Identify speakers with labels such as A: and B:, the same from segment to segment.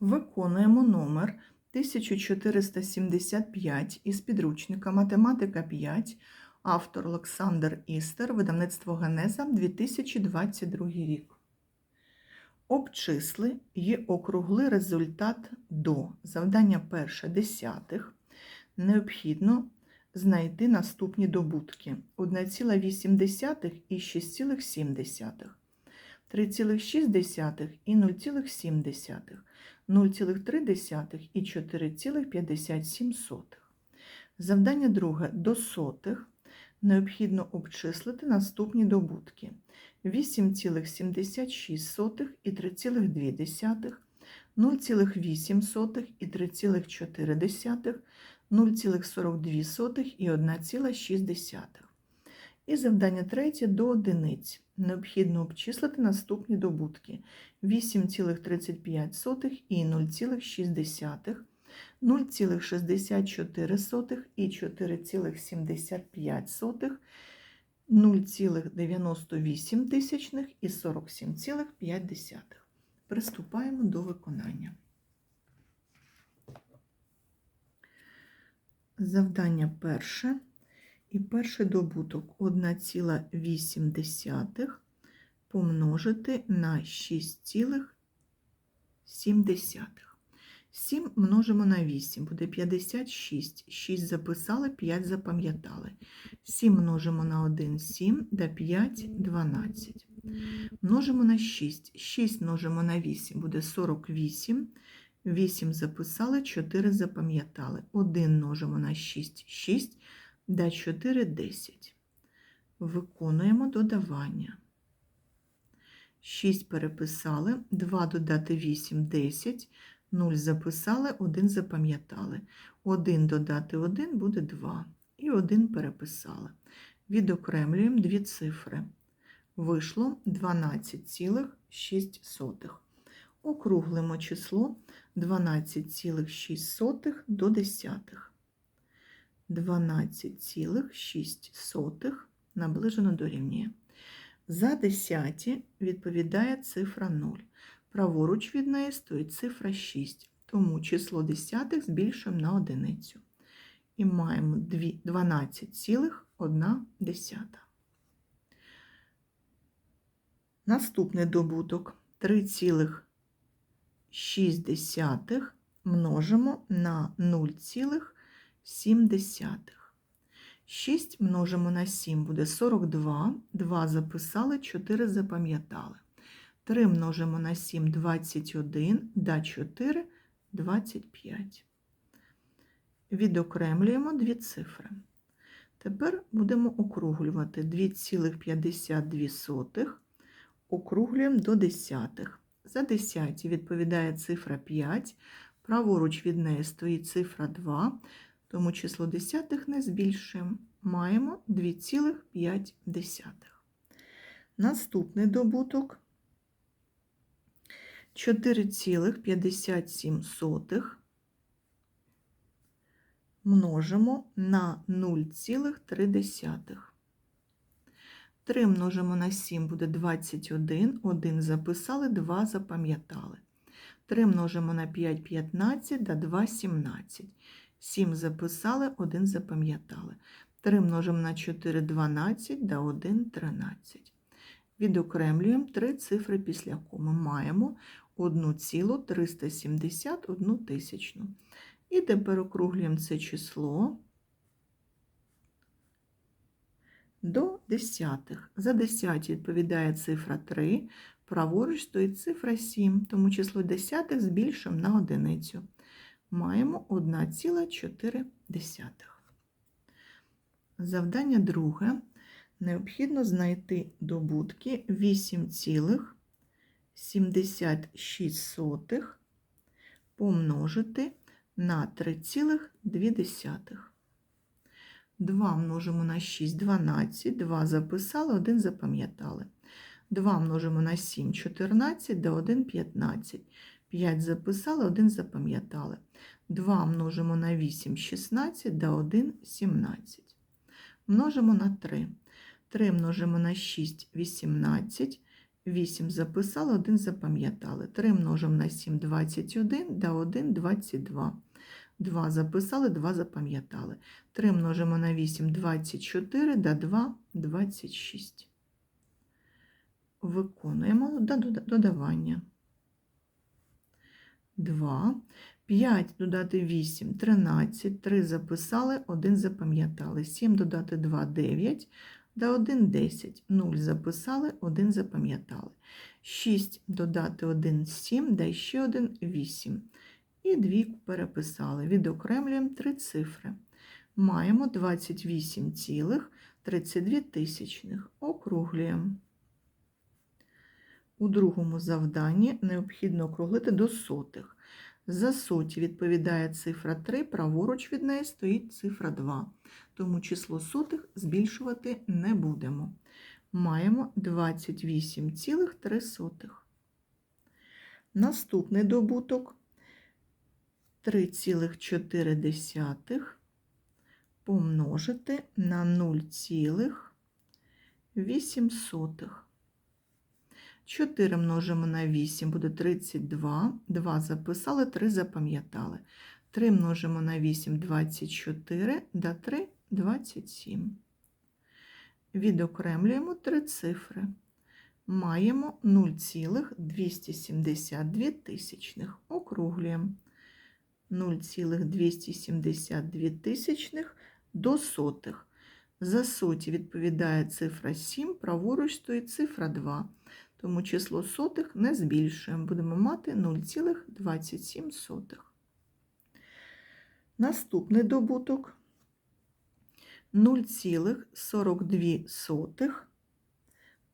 A: Виконуємо номер 1475 із підручника Математика 5, автор Олександр Істер, видавництво Генеза 2022 рік. Обчисли і округли результат до завдання перше десятих. Необхідно знайти наступні добутки 1,8 і 6,7, 3,6 і 0,7. 0,3 і 4,57. Завдання друге до сотих необхідно обчислити наступні добутки 8,76 і 3,2, 0,8 і 3,4, 0,42 і 1,6. І завдання третє до одиниць. Необхідно обчислити наступні добутки 8,35 і 0,6, 0,64 і 4,75, 0,98 тисячних і 47,5. Приступаємо до виконання. Завдання перше. І перший добуток 1,8 помножити на 6,7. 7 множимо на 8, буде 56. 6 записали, 5 запам'ятали. 7 множимо на 1, 7, да 5, 12. Множимо на 6. 6 множимо на 8, буде 48. 8 записали, 4 запам'ятали. 1 множимо на 6, 6. Да 4 10. Виконуємо додавання. 6 переписали, 2 додати 8 10, 0 записали, 1 запам'ятали. 1 додати 1 буде 2. І 1 переписали. Відокремлюємо дві цифри. Вийшло 12,6. Округлимо число 12,6 до десятих. 12,6 наближено дорівнює. За десяті відповідає цифра 0. Праворуч від неї стоїть цифра 6, тому число десятих збільшуємо на одиницю. І маємо 12,1. Наступний добуток 3,6 множимо на 0,6. 7 десятих. 6 множимо на 7 буде 42, 2 записали, 4 запам'ятали. 3 множимо на 7 21, да 4 25. Відокремлюємо дві цифри. Тепер будемо округлювати 2,52, округлюємо до десятих. За десяті відповідає цифра 5, праворуч від неї стоїть цифра 2, тому число десятих не збільшуємо. Маємо 2,5. Наступний добуток 4,57 множимо на 0,3. 3 множимо на 7 буде 21, 1 записали, 2 запам'ятали. 3 множимо на 5 15, да 2 17. 7 записали, 1 запам'ятали. 3 множимо на 4 12, да 1 13. Відокремлюємо три цифри після коми. Маємо 1,371 тисячну. І тепер округлюємо це число до десятих. За десяті відповідає цифра 3, праворуч стоїть цифра 7, тому число десятих збільшуємо на одиницю маємо 1,4. Завдання друге. Необхідно знайти добутки 8,76 помножити на 3,2. 2 множимо на 6 12, 2 записали, 1 запам'ятали. 2 множимо на 7 14, да 1 15. 5 записали, 1 запам'ятали. 2 множимо на 8 16, да 1 17. Множимо на 3. 3 множимо на 6 18, 8 записали, 1 запам'ятали. 3 множимо на 7 21, да 1 22. 2 записали, 2 запам'ятали. 3 множимо на 8 24, да 2 26. Виконуємо до- до- додавання. 2. 5 додати 8 13. 3 записали, 1 запам'ятали. 7 додати 2 9. Да 1 10. 0 записали, 1 запам'ятали. 6 додати 1 7, да ще 1 8. І двійку переписали. Відокремлюємо три цифри. Маємо 28,32 тисячних. Округлюємо. У другому завданні необхідно округлити до сотих. За соті відповідає цифра 3, праворуч від неї стоїть цифра 2. Тому число сотих збільшувати не будемо. Маємо 28,3. Наступний добуток 3,4 помножити на 0,8. 4 множимо на 8 буде 32. 2 записали, 3 запам'ятали. 3 множимо на 8 24, да 3 27. Відокремлюємо три цифри. Маємо 0,272 тисячних. Округлюємо. 0,272 тисячних до сотих. За соті відповідає цифра 7, праворуч стоїть цифра 2. Тому число сотих не збільшуємо. Будемо мати 0,27. Наступний добуток 0,42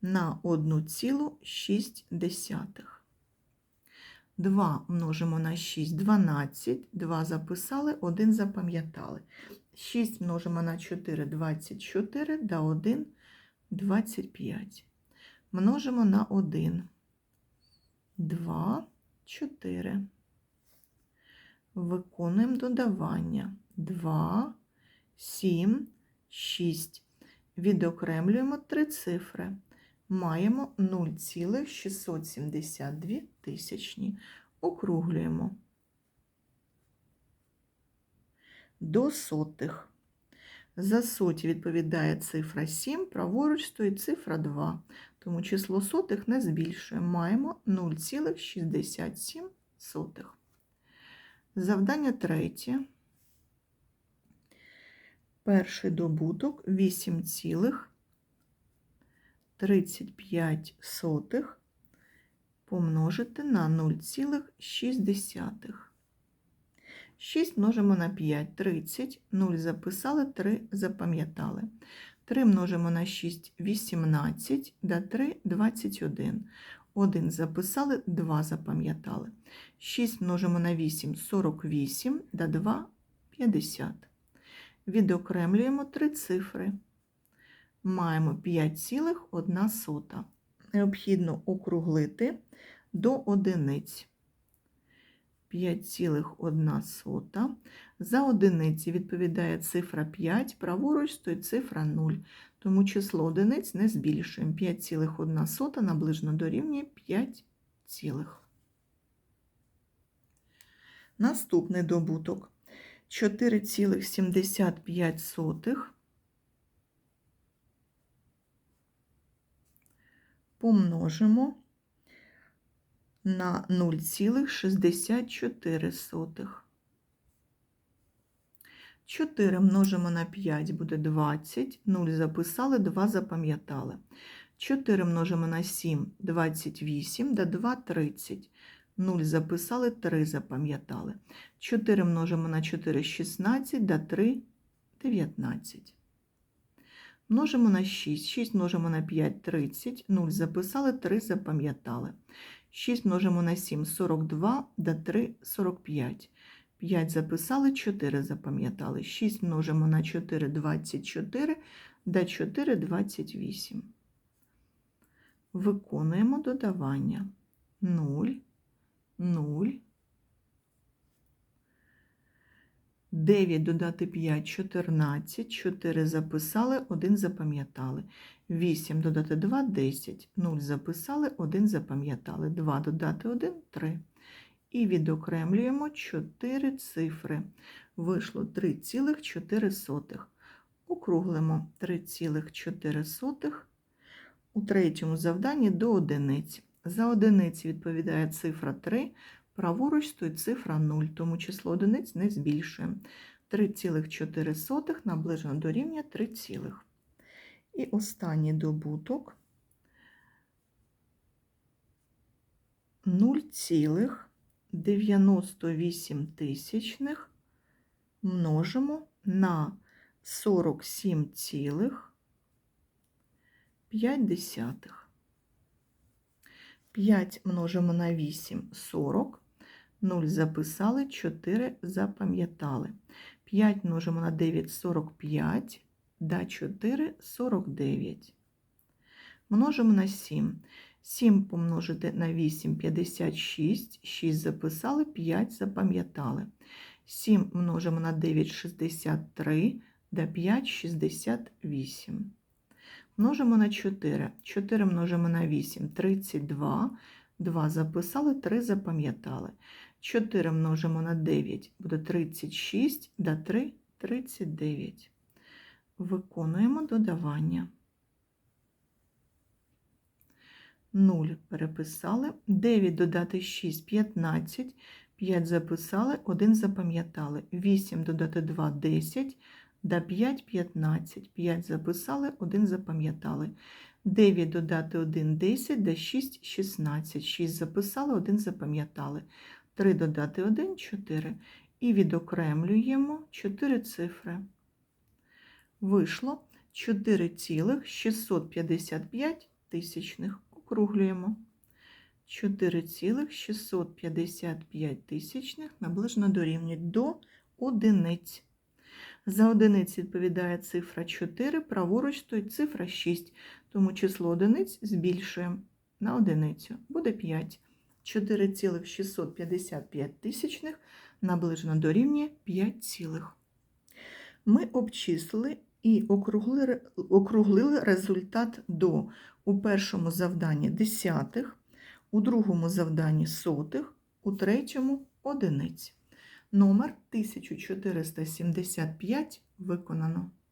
A: на 1,6. 2 множимо на 6 12, 2 записали, 1 запам'ятали. 6 множимо на 4 24, да 1 25. Множимо на 1. 2, 4. Виконуємо додавання. 2, 7, 6. Відокремлюємо три цифри. Маємо 0,672 тисячні. Округлюємо до сотих. За соті відповідає цифра 7, праворуч стоїть цифра 2. Тому число сотих не збільшуємо. Маємо 0,67. Завдання третє. Перший добуток 8,35 помножити на 0,6. 6 множимо на 5 30, 0 записали, 3 запам'ятали. 3 множимо на 6 18, да 3 21. 1 записали, 2 запам'ятали. 6 множимо на 8 48, да 2 50. Відокремлюємо три цифри. Маємо 5,1. Необхідно округлити до одиниць. 5,1. За одиниці відповідає цифра 5, праворуч стоїть цифра 0, тому число одиниць не збільшуємо. 5,1 наближено дорівнює 5, цілих. Наступний добуток 4,75 помножимо на 0,64. 4 множимо на 5 буде 20, 0 записали, 2 запам'ятали. 4 множимо на 7 28, да 2 30. 0 записали, 3 запам'ятали. 4 множимо на 4 16, да 3 19. Множимо на 6, 6 множимо на 5 30, 0 записали, 3 запам'ятали. 6 множимо на 7 42, да 3 45. 5 записали, 4 запам'ятали. 6 множимо на 4 24, да 4 28. Виконуємо додавання 0, 0, 9 додати 5 14, 4 записали, 1 запам'ятали. 8 додати 2 10, 0 записали, 1 запам'ятали. 2 додати 1 3. І відокремлюємо 4 цифри. Вийшло 3,4. Округлимо 3,4 у третьому завданні до одиниць. За одиниці відповідає цифра 3, праворуч стоїть цифра 0, тому число одиниць не збільшуємо. 3,4 наближено до рівня 3, цілих. і останній добуток 0,98 тисячних множимо на 47,5. 5 множимо на 8 40. 0 записали, 4 запам'ятали. 5 множимо на 9 45, да 4 49. Множимо на 7. 7 помножити на 8 56, 6 записали, 5 запам'ятали. 7 множимо на 9 63, да 5 68. Множимо на 4. 4 множимо на 8 32. 2 записали, 3 запам'ятали. 4 множимо на 9 буде 36, да 3 39. Виконуємо додавання. 0 переписали. 9 додати 6 15. 5 записали, 1 запам'ятали. 8 додати 2 10. Да 5 15. 5 записали, 1 запам'ятали. 9 додати 1 10, да 6 16. 6 записали, 1 запам'ятали. 3 додати 1 4. І відокремлюємо 4 цифри. Вийшло 4,655 тисячних. Округлюємо. 4,655 тисячних наближено дорівнюють до одиниць. За одиниць відповідає цифра 4, праворуч стоїть цифра 6, тому число одиниць збільшуємо на одиницю. Буде 5. 4,655 тисячних наближено дорівнює 5 цілих. Ми обчислили і округлили, округлили результат до у першому завданні десятих, у другому завданні сотих, у третьому одиниць. Номер 1475 виконано.